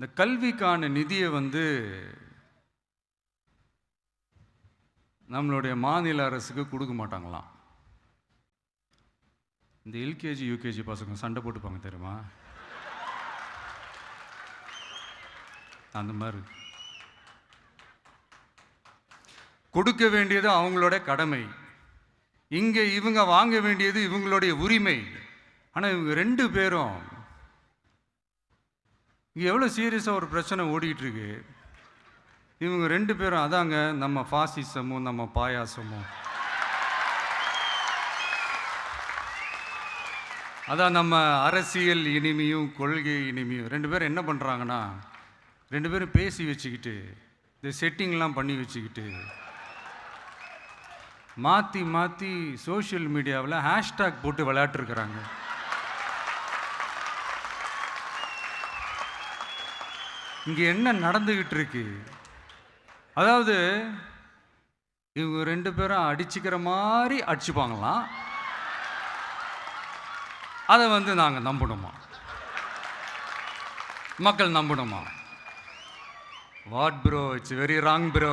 இந்த கல்விக்கான நிதியை வந்து நம்மளுடைய மாநில அரசுக்கு கொடுக்க மாட்டாங்களாம். இந்த எல்கேஜி யூகேஜி பசங்க சண்டை போட்டுப்பாங்க தெரியுமா? அந்த மாதிரி. கொடுக்க வேண்டியது அவங்களோட கடமை. இங்கே இவங்க வாங்க வேண்டியது இவங்களுடைய உரிமை. ஆனால் இவங்க ரெண்டு பேரும் இங்கே எவ்வளோ சீரியஸாக ஒரு பிரச்சனை ஓடிக்கிட்டுருக்கு இவங்க ரெண்டு பேரும் அதாங்க நம்ம ஃபாசிசமும் நம்ம பாயாசமும். அதான் நம்ம அரசியல் இனிமையும் கொள்கை இனிமையும். ரெண்டு பேரும் என்ன பண்ணுறாங்கன்னா ரெண்டு பேரும் பேசி வச்சுக்கிட்டு இந்த செட்டிங்லாம் பண்ணி வச்சுக்கிட்டு மாற்றி மாற்றி சோஷியல் மீடியாவில் ஹேஷ்டேக் போட்டு விளையாட்டுருக்குறாங்க இங்கே என்ன நடந்துக்கிட்டு இருக்கு அதாவது இவங்க ரெண்டு பேரும் அடிச்சுக்கிற மாதிரி அடிச்சுப்பாங்களாம் அதை வந்து நாங்கள் நம்பணுமா? மக்கள் நம்பணுமா? What bro it's very wrong bro.